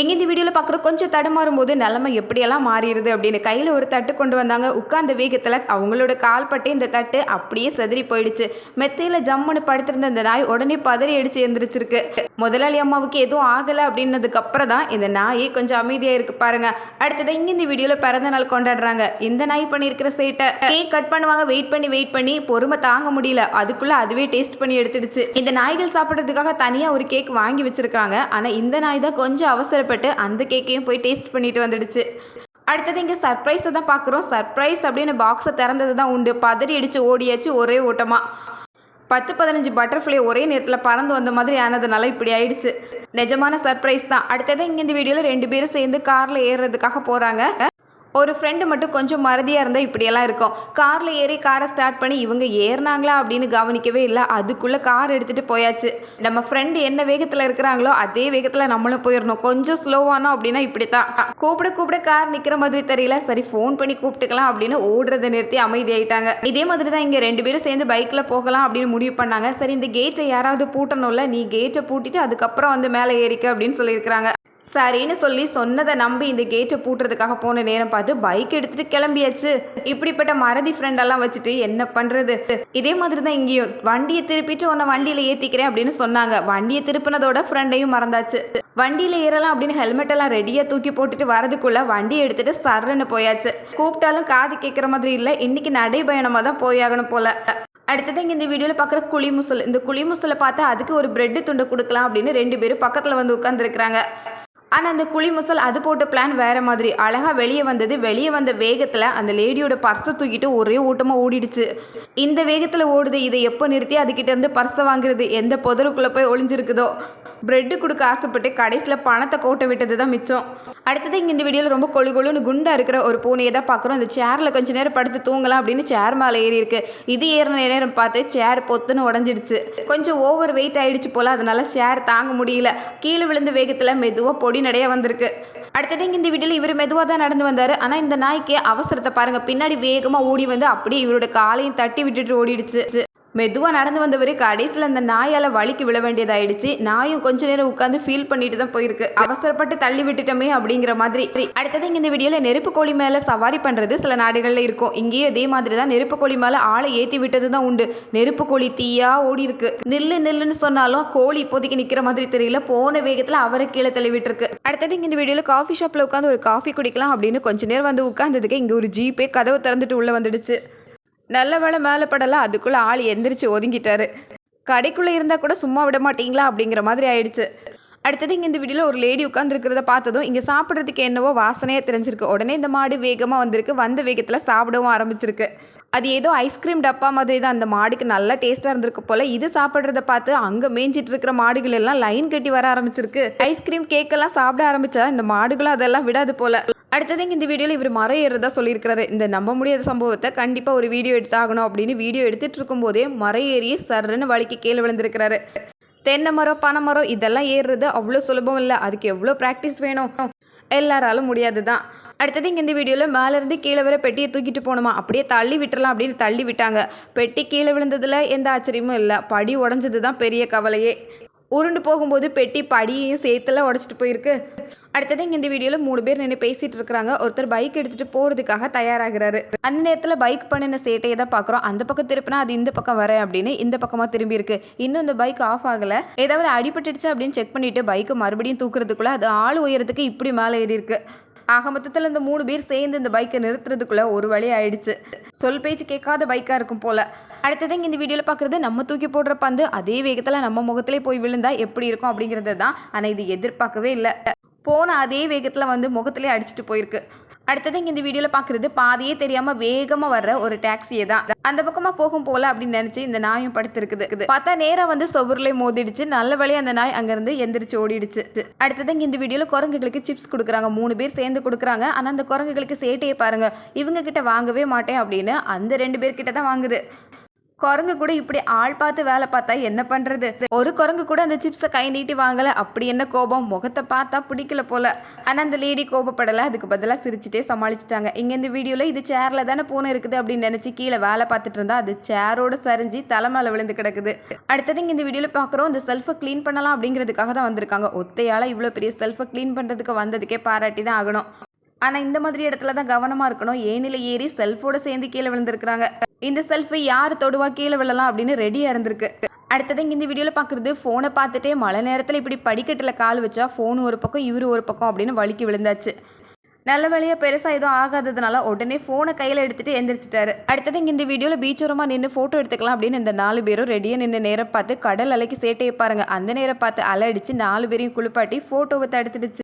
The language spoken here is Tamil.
எங்கே இந்த வீடியோவில் பார்க்குற கொஞ்சம் தடுமாறும் போது நிலமை எப்படியெல்லாம் மாறிடுது அப்படின்னு கையில் ஒரு தட்டு கொண்டு வந்தாங்க. உட்கார்ந்த வேகத்தில் அவங்களோட கால் பட்டு இந்த தட்டு அப்படியே செதறி போயிடுச்சு. மெத்தையில் ஜம்முன்னு படுத்திருந்த இந்த நாய் உடனே பதறி அடிச்சு எந்திரிச்சிருக்கு. முதலாளி அம்மாவுக்கு எதுவும் ஆகலை அப்படின்னதுக்கப்புறம் தான் இந்த நாயே கொஞ்சம் அமைதியாக இருக்கு பாருங்க. அடுத்தது இங்கே இந்த வீடியோவில் பிறந்த நாள் கொண்டாடுறாங்க. இந்த நாய் பண்ணியிருக்கிற சேட்டை. கேக் கட் பண்ணுவாங்க. வெயிட் பண்ணி வெயிட் பண்ணி பொறுமை தாங்க முடியல. அதுக்குள்ளே அதுவே டேஸ்ட் பண்ணி எடுத்துடுச்சு. இந்த நாய்கள் சாப்பிட்றதுக்காக தனியாக ஒரு கேக் வாங்கி வச்சிருக்காங்க. ஆனால் இந்த நாய் தான் கொஞ்சம் அவசர சந்தோஷப்பட்டு அந்த கேக்கையும் போய் டேஸ்ட் பண்ணிட்டு வந்துடுச்சு. அடுத்தது இங்கே சர்ப்ரைஸை தான் பார்க்குறோம். சர்ப்ரைஸ் அப்படின்னு பாக்ஸை திறந்தது தான் உண்டு. பதறி அடித்து ஓடியாச்சு ஒரே ஓட்டமாக பத்து பதினஞ்சு பட்டர்ஃப்ளை ஒரே நேரத்தில் பறந்து வந்த மாதிரி ஆனதுனால இப்படி ஆயிடுச்சு. நிஜமான சர்ப்ரைஸ் தான். அடுத்தது இங்கே இந்த வீடியோவில் ரெண்டு பேரும் சேர்ந்து காரில் ஏறுறதுக்காக போகிறாங்க ஒரு ஃப்ரெண்டு மட்டும் கொஞ்சம் மறதியாக இருந்தால் இப்படியெல்லாம் இருக்கும். காரில் ஏறி காரை ஸ்டார்ட் பண்ணி இவங்க ஏறினாங்களா அப்படின்னு கவனிக்கவே இல்லை. அதுக்குள்ளே கார் எடுத்துகிட்டு போயாச்சு. நம்ம ஃப்ரெண்டு என்ன வேகத்தில் இருக்கிறாங்களோ அதே வேகத்தில் நம்மளும் போயிடணும் கொஞ்சம் ஸ்லோவானோம் அப்படின்னா இப்படி தான் கூப்பிட கூப்பிட கார் நிற்கிற மாதிரி தெரியல. சரி ஃபோன் பண்ணி கூப்பிட்டுக்கலாம் அப்படின்னு ஓடுறதை நிறுத்தி அமைதியாயிட்டாங்க. இதே மாதிரி தான் இங்கே ரெண்டு பேரும் சேர்ந்து பைக்கில் போகலாம் அப்படின்னு முடிவு பண்ணாங்க. சரி இந்த கேட்டை யாராவது பூட்டணும்ல. நீ கேட்டை பூட்டிட்டு அதுக்கப்புறம் வந்து மேலே ஏறிக்க அப்படின்னு சொல்லியிருக்கிறாங்க. சரின்னு சொல்லி சொன்னதை நம்பி இந்த கேட்டை பூட்டுறதுக்காக போன நேரம் பார்த்து பைக் எடுத்துட்டு கிளம்பியாச்சு. இப்படிப்பட்ட மறதி ஃப்ரெண்டெல்லாம் வச்சுட்டு என்ன பண்றது? இதே மாதிரி தான் இங்கேயும். வண்டியை திருப்பிட்டு உன்னை வண்டியில ஏத்திக்கிறேன் அப்படின்னு சொன்னாங்க. வண்டியை திருப்பினதோட ஃப்ரெண்டையும் மறந்தாச்சு. வண்டியில ஏறலாம் அப்படின்னு ஹெல்மெட் எல்லாம் ரெடியா தூக்கி போட்டுட்டு வரதுக்குள்ள வண்டியை எடுத்துட்டு சர்ன்னு போயாச்சு. கூப்பிட்டாலும் காது கேட்குற மாதிரி இல்லை. இன்னைக்கு நடைபயணமாக தான் போயாகணும் போல. அடுத்தது இங்கே இந்த வீடியோவில் பார்க்குற குழி முசல் இந்த குழி முசலை பார்த்தா அதுக்கு ஒரு பிரெட்டு துண்டை கொடுக்கலாம் அப்படின்னு ரெண்டு பேரும் பக்கத்தில் வந்து உட்காந்துருக்குறாங்க ஆனால் அந்த குழி முசல் அது போட்ட பிளான் வேறு மாதிரி. அழகாக வெளியே வந்தது வெளியே வந்த வேகத்தில் அந்த லேடியோட பர்ஸை தூக்கிட்டு ஒரே ஓட்டமாக ஓடிடுச்சு. இந்த வேகத்தில் ஓடுது இதை எப்போ நிறுத்தி அதுக்கிட்ட இருந்து பர்ஸை வாங்குறது? எந்த புதருக்குள்ளே போய் ஒளிஞ்சிருக்குதோ? பிரெட்டு கொடுக்க ஆசைப்பட்டு கடைசியில் பணத்தை கோட்டை விட்டது தான் மிச்சம். அடுத்தது இங்கே இந்த வீடியோவில் ரொம்ப கொழு கொழுன்னு குண்டாக இருக்கிற ஒரு பூனையை தான் பார்க்குறோம். இந்த சேரில் கொஞ்சம் நேரம் படுத்து தூங்கலாம் அப்படின்னு சேர் மேலே ஏறி இருக்கு. இது ஏறின நேரம் பார்த்து சேர் பொத்துன்னு உடஞ்சிடுச்சு. கொஞ்சம் ஓவர் வெயிட் ஆகிடுச்சு போல் அதனால சேர் தாங்க முடியல. கீழே விழுந்த வேகத்தில் மெதுவாக பொடி நடைய வந்திருக்கு. அடுத்தது இங்கே இந்த வீட்டில் இவர் மெதுவாக தான் நடந்து வந்தார். ஆனால் இந்த நாய்க்கு அவசரத்தை பாருங்கள் பின்னாடி வேகமாக ஓடி வந்து அப்படியே இவரோட காலையும் தட்டி விட்டுட்டு ஓடிடுச்சு. மெதுவாக நடந்து வந்தவர் கடைசியில் அந்த நாயால் வலிக்கு விழ வேண்டியதாயிடுச்சு. நாயும் கொஞ்ச நேரம் உட்காந்து ஃபீல் பண்ணிட்டு தான் போயிருக்கு. அவசரப்பட்டு தள்ளி விட்டுட்டோமே அப்படிங்கிற மாதிரி. அடுத்தது இங்கே இந்த வீடியோவில் நெருப்பு கோழி மேலே சவாரி பண்ணுறது சில நாடுகளில் இருக்கும். இங்கேயும் இதே மாதிரி தான் நெருப்பு கோழி மேலே ஆளை ஏற்றி விட்டது தான் உண்டு. நெருப்பு கோழி தீயா ஓடி இருக்கு. நில்லு நில்லுன்னு சொன்னாலும் கோழி இப்போதைக்கு நிற்கிற மாதிரி தெரியல. போன வேகத்தில் அவரை கீழே தள்ளி விட்டுருக்கு. அடுத்தது இங்கே இந்த வீடியோவில் காஃபி ஷாப்பில் உட்காந்து ஒரு காஃபி குடிக்கலாம் அப்படின்னு கொஞ்ச நேரம் வந்து உட்காந்ததுக்கு இங்கே ஒரு ஜீப்பே கதவை திறந்துட்டு உள்ளே வந்துடுச்சு. நல்ல வேலை மேலே படலாம் அதுக்குள்ளே ஆள் எந்திரிச்சு ஒதுங்கிட்டாரு. கடைக்குள்ளே இருந்தால் கூட சும்மா விட மாட்டீங்களா அப்படிங்கிற மாதிரி ஆயிடுச்சு. அடுத்தது இங்கே இந்த வீடியோவில் ஒரு லேடி உட்காந்துருக்கிறத பார்த்ததும் இங்கே சாப்பிட்றதுக்கு என்னவோ வாசனையாக தெரிஞ்சிருக்கு. உடனே இந்த மாடு வேகமாக வந்திருக்கு. வந்த வேகத்தில் சாப்பிடவும் ஆரம்பிச்சிருக்கு. அது ஏதோ ஐஸ்கிரீம் டப்பா மாதிரி தான். அந்த மாடுக்கு நல்லா டேஸ்ட்டாக இருந்திருக்கு போல். இது சாப்பிட்றத பார்த்து அங்கே மேய்ஞ்சிட்டு இருக்கிற மாடுகள் எல்லாம் லைன் கட்டி வர ஆரம்பிச்சிருக்கு. ஐஸ்கிரீம் கேக்கெல்லாம் சாப்பிட ஆரம்பிச்சா இந்த மாடுகளும் அதெல்லாம் விடாது போல். அடுத்ததுங்க இந்த வீடியோவில் இவர் மரம் ஏறுறதா சொல்லியிருக்கிறாரு. இந்த நம்ப முடியாத சம்பவத்தை கண்டிப்பாக ஒரு வீடியோ எடுத்தாகணும் அப்படின்னு வீடியோ எடுத்துட்டு இருக்கும்போதே மரம் ஏறி சர்ன்னு வலிக்கு கீழே விழுந்திருக்கிறாரு. தென்னை மரம் பனை மரம் இதெல்லாம் ஏறுறது அவ்வளோ சுலபம் இல்லை. அதுக்கு எவ்வளோ ப்ராக்டிஸ் வேணும்? எல்லாராலும் முடியாது தான் அடுத்தது இங்கே இந்த வீடியோவில் மேலேருந்து கீழே வர பெட்டியை தூக்கிட்டு போகணுமா? அப்படியே தள்ளி விட்டுறலாம் அப்படின்னு தள்ளி விட்டாங்க. பெட்டி கீழே விழுந்ததில் எந்த ஆச்சரியமும் இல்லை. படி உடஞ்சது தான் பெரிய கவலையே. உருண்டு போகும்போது பெட்டி படியையும் சேர்த்துல உடச்சிட்டு போயிருக்கு. அடுத்தது இங்கே இந்த வீடியோவில் மூணு பேர் நின்று பேசிகிட்டு இருக்கிறாங்க. ஒருத்தர் பைக் எடுத்துகிட்டு போகிறதுக்காக தயாராகிறாரு. அந்த நேரத்தில் பைக் பண்ணின சேட்டையை தான் பார்க்குறோம். அந்த பக்கம் திருப்பினா அது இந்த பக்கம் வரேன் அப்படின்னு இந்த பக்கமாக திரும்பி இருக்கு. இன்னும் இந்த பைக் ஆஃப் ஆகலை. ஏதாவது அடிபட்டுடுச்சு அப்படின்னு செக் பண்ணிட்டு பைக்கை மறுபடியும் தூக்குறதுக்குள்ளே அது ஆள் உயரத்துக்கு இப்படி மேலே ஏறி இருக்கு. ஆக மொத்தத்தில் இந்த மூணு பேர் சேர்ந்து இந்த பைக்கை நிறுத்துறதுக்குள்ளே ஒரு வழி ஆயிடுச்சு. சொல் பேச்சு கேட்காத பைக்காக இருக்கும் போல். அடுத்தது இங்கே இந்த வீடியோவில் பார்க்குறது நம்ம தூக்கி போடுற பந்து. அதே வேகத்தில் நம்ம முகத்திலே போய் விழுந்தா எப்படி இருக்கும் அப்படிங்கிறது தான் ஆனால் இது எதிர்பார்க்கவே இல்லை. போன அதே வேகத்தில் வந்து முகத்திலே அடிச்சுட்டு போயிருக்கு. அடுத்தது இங்கே இந்த வீடியோவில் பார்க்குறது பாதியே தெரியாமல் வேகமாக வர்ற ஒரு டாக்ஸியை தான். அந்த பக்கமாக போகும் போல அப்படின்னு நினச்சி இந்த நாயும் படுத்திருக்குது. பார்த்தா நேராக வந்து சொவர்லே மோதிடுச்சு. நல்ல வழியாக அந்த நாய் அங்கேருந்து எந்திரிச்சு ஓடிடுச்சு. அடுத்தது இங்கே இந்த வீடியோவில் குரங்குகளுக்கு சிப்ஸ் கொடுக்குறாங்க. மூணு பேர் சேர்ந்து கொடுக்குறாங்க. ஆனால் அந்த குரங்குகளுக்கு சேட்டையை பாருங்கள் இவங்க கிட்ட வாங்கவே மாட்டேன் அப்படின்னு அந்த ரெண்டு பேர்கிட்ட தான் வாங்குது. குரங்கு கூட இப்படி ஆள் பார்த்து வேலை பார்த்தா என்ன பண்றது? ஒரு குரங்கு கூட அந்த சிப்ஸை கை நீட்டி வாங்கல. அப்படி என்ன கோபம்? முகத்தை பார்த்தா பிடிக்கல போல. ஆனா அந்த லேடி கோபப்படலை. அதுக்கு பதிலாக சிரிச்சுட்டே சமாளிச்சிட்டாங்க. இங்க இந்த வீடியோல இது சேர்ல தானே பூனை இருக்குது அப்படின்னு நினைச்சு கீழே வேலை பார்த்துட்டு இருந்தா அது சேரோட சரிஞ்சு தலை விழுந்து கிடக்குது. அடுத்தது இங்க இந்த வீடியோல பார்க்குறோம் இந்த செல்ஃபை க்ளீன் பண்ணலாம் அப்படிங்கிறதுக்காக தான் வந்திருக்காங்க. ஒத்தையால இவ்வளோ பெரிய செல்ஃபை க்ளீன் பண்றதுக்கு வந்ததுக்கே பாராட்டி தான் ஆகணும். ஆனால் இந்த மாதிரி இடத்துல தான் கவனமாக இருக்கணும். ஏனில ஏறி செல்ஃபோட சேர்ந்து கீழே விழுந்திருக்கிறாங்க. இந்த செல்ஃபை யார் தொடுவா கீழே விழலாம் அப்படின்னு ரெடியாக இருந்திருக்கு. அடுத்தது இங்கே இந்த வீடியோவில் பார்க்குறது ஃபோனை பார்த்துட்டே மழை நேரத்தில் இப்படி படிக்கட்டில் கால் வச்சா ஃபோன் ஒரு பக்கம் இவரு ஒரு பக்கம் அப்படின்னு வலிக்கு விழுந்தாச்சு. நல்ல வேலையாக பெருசாக எதுவும் ஆகாததுனால உடனே ஃபோனை கையில் எடுத்துகிட்டு எந்திரிச்சிட்டாரு. அடுத்தது இங்கே இந்த வீடியோவில் பீச்சோரமாக நின்று ஃபோட்டோ எடுத்துக்கலாம் அப்படின்னு இந்த நாலு பேரும் ரெடியாக நின்று நேரம் பார்த்து கடல் அலைக்கு சேட்டையை பாருங்கள் அந்த நேரம் பார்த்து அலை அடித்து நாலு பேரையும் குளிப்பாட்டி ஃபோட்டோவை தடுத்துடுச்சு.